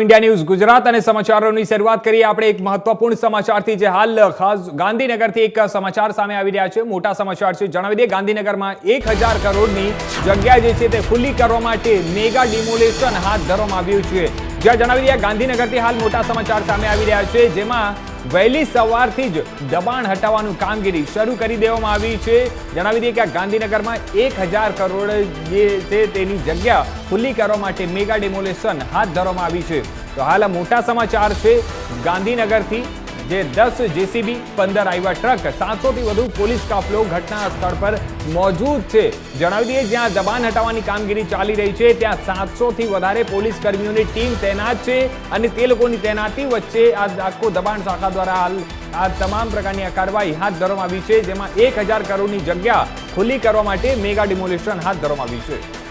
India news Gujarat અને સમાચારોની શરૂઆત કરીએ. આપણે એક મહત્વપૂર્ણ સમાચારથી જે હાલ, ખાસ ગાંધીનગરથી એક સમાચાર સામે આવી રહ્યા છે. મોટા સમાચાર છે. જણાવી દઈએ, ગાંધીનગરમાં એક હજાર કરોડની જગ્યા જે છે તે ખુલ્લી કરવા માટે મેગા ડિમોલેશન હાથ ધરવામાં આવ્યું છે. જ્યાં જણાવી દઈએ, ગાંધીનગરથી હાલ મોટા સમાચાર સામે આવી રહ્યા છે. જેમાં વહેલી સવારથી જ દબાણ હટાવવાનું કામગીરી શરૂ કરી દેવામાં આવી છે. જણાવી દઈએ કે આ ગાંધીનગરમાં એક હજાર કરોડ જે છે તેની જગ્યા ખુલ્લી કરવા માટે મેગા ડેમોલેશન હાથ ધરવામાં આવી છે. તો હાલ મોટા સમાચાર છે. ગાંધીનગરથી જે દસ જેસીબી, પંદર આઈવા ટ્રક, સાતસોથી વધુ પોલીસ કાફલો ઘટના સ્થળ પર મોજૂદ છે. જણાવી દઈએ, જ્યાં દબાણ હટાવવાની કામગીરી ચાલી રહી છે, ત્યાં સાતસોથી વધારે પોલીસ કર્મીઓની ટીમ તૈનાત છે અને તે લોકોની તૈનાતી વચ્ચે આ આખો દબાણ શાખા દ્વારા હાલ આ તમામ પ્રકારની આ કાર્યવાહી હાથ ધરવામાં આવી છે, જેમાં એક હજાર કરોડની જગ્યા ખુલ્લી કરવા માટે મેગા ડિમોલેશન હાથ ધરવામાં આવી છે.